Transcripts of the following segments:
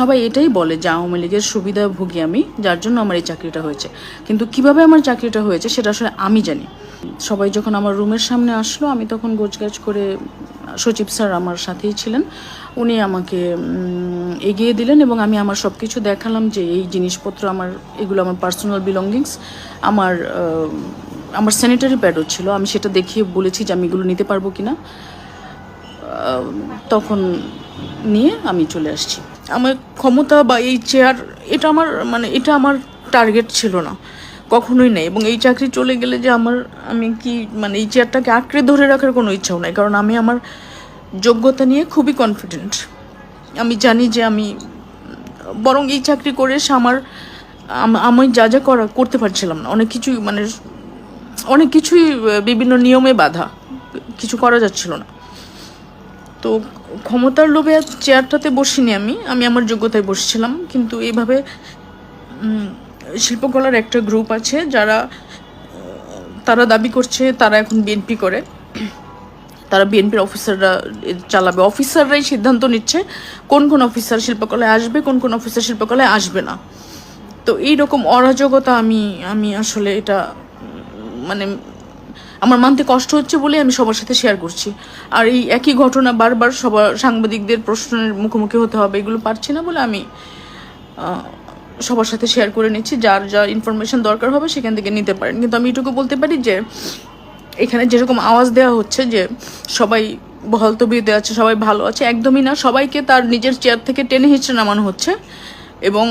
সবাই এটাই বলে যে আওয়ামী লীগের সুবিধা ভুগি আমি, যার জন্য আমার এই চাকরিটা হয়েছে। কিন্তু কীভাবে আমার চাকরিটা হয়েছে সেটা আসলে আমি জানি। সবাই যখন আমার রুমের সামনে আসলো, আমি তখন গোছগাছ করে সচিব স্যার আমার সাথেই ছিলেন। উনি আমাকে এগিয়ে দিলেন এবং আমি আমার সব কিছু দেখালাম যে এই জিনিসপত্র আমার, এগুলো আমার পার্সোনাল বিলঙ্গিংস আমার আমার স্যানিটারি প্যাডও ছিল। আমি সেটা দেখিয়ে বলেছি যে আমি এগুলো নিতে পারব কিনা। তখন নিয়ে আমি চলে আসছি। আমার ক্ষমতা বা এই চেয়ার এটা আমার মানে এটা আমার টার্গেট ছিল না, কখনোই নেই। এবং এই চাকরি চলে গেলে যে আমার, আমি কি মানে এই চেয়ারটাকে আঁকড়ে ধরে রাখার কোনো ইচ্ছাও নাই। কারণ আমি আমার যোগ্যতা নিয়ে খুবই কনফিডেন্ট আমি জানি যে আমি, বরং এই চাকরি করে এসে আমার, আমি যা যা করা, করতে পারছিলাম না। অনেক কিছুই মানে অনেক কিছুই বিভিন্ন নিয়মে বাধা, কিছু করা যাচ্ছিল না। তো ক্ষমতার লোভে আর চেয়ারটাতে বসিনি আমি। আমি আমার যোগ্যতায় বসছিলাম। কিন্তু এইভাবে শিল্পকলার একটা গ্রুপ আছে যারা তারা দাবি করছে, তারা এখন বিএনপি করে। তারা বিএনপির অফিসাররা চালাবে। অফিসাররাই সিদ্ধান্ত নিচ্ছে কোন কোন অফিসার শিল্পকলায় আসবে, কোন কোন অফিসার শিল্পকলায় আসবে না। তো এই রকম অরাজকতা আমি আমি আসলে এটা মানে আমার মানতে কষ্ট হচ্ছে বলে আমি সবার সাথে শেয়ার করছি। আর এই একই ঘটনা বারবার সবার সাংবাদিকদের প্রশ্নের মুখোমুখি হতে হবে, এগুলো পারছি না বলে আমি সবার সাথে শেয়ার করে নিচ্ছি। যার যা ইনফরমেশন দরকার হবে সেখান থেকে নিতে পারেন। কিন্তু আমি এটুকু বলতে পারি যে, এখানে যেরকম আওয়াজ দেওয়া হচ্ছে যে, সবাই বহাল তবিয়তে আছে, সবাই ভালো আছে, একদমই না। সবাইকে তার নিজের চেয়ার থেকে টেনে হিঁচড়ে নামানো হচ্ছে এবং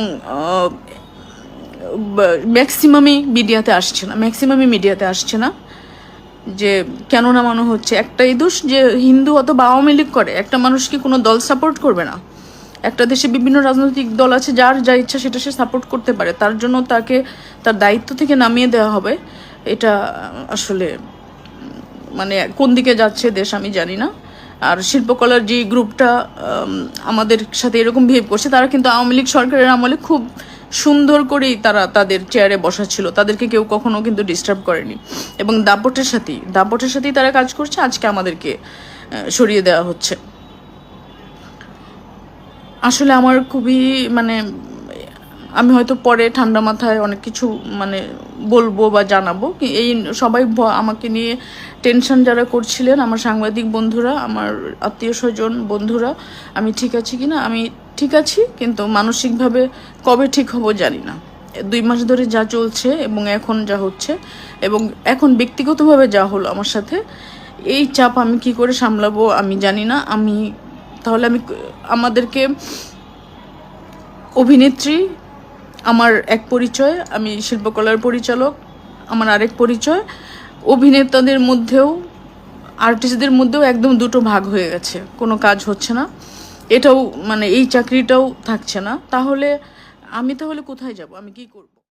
ম্যাক্সিমামই মিডিয়াতে আসছে না ম্যাক্সিমামই মিডিয়াতে আসছে না। যে কেন না নামানো হচ্ছে? একটাই দোষ যে হিন্দু অথবা আওয়ামী লীগ করে, একটা মানুষ কি কোনো দল সাপোর্ট করবে না? একটা দেশে বিভিন্ন রাজনৈতিক দল আছে, যার যা ইচ্ছা সেটা সে সাপোর্ট করতে পারে। তার জন্য তাকে, তার দায়িত্ব থেকে নামিয়ে দেওয়া হবে। এটা আসলে মানে কোন দিকে যাচ্ছে দেশ আমি জানি না। আর শিল্পকলার যে গ্রুপটা আমাদের সাথে এরকম বিহেভ করছে, তারা কিন্তু আওয়ামী লীগ সরকারের আমলে খুব সুন্দর করেই তারা তাদের চেয়ারে বসা ছিল। তাদেরকে কেউ কখনো কিন্তু ডিস্টার্ব করেনি। এবং দাপটের সাথেই দাপটের সাথেই তারা কাজ করছে। আজকে আমাদেরকে সরিয়ে দেওয়া হচ্ছে। আসলে আমার খুবই মানে আমি হয়তো পরে ঠান্ডা মাথায় অনেক কিছু মানে বলব বা জানাব। এই সবাই আমাকে নিয়ে টেনশন যারা করছিলেন, আমার সাংবাদিক বন্ধুরা, আমার আত্মীয় স্বজন বন্ধুরা, আমি ঠিক আছি কি না আমি ঠিক আছি, কিন্তু মানসিকভাবে কবে ঠিক হব জানি না। দুই মাস ধরে যা চলছে এবং এখন যা হচ্ছে এবং এখন ব্যক্তিগতভাবে যা হলো আমার সাথে, এই চাপ আমি কি করে সামলাবো আমি জানি না। আমি তাহলে আমি আমাদেরকে অভিনেত্রী, আমার এক পরিচয়, আমি শিল্পকলার পরিচালক, আমার আরেক পরিচয়, অভিনেতাদের মধ্যেও আর্টিস্টদের মধ্যেও একদম দুটো ভাগ হয়ে গেছে। কোনো কাজ হচ্ছে না। এটাও মানে এই চাকরিটাও থাকছে না। তাহলে আমি তাহলে কোথায় যাব? আমি কি করব?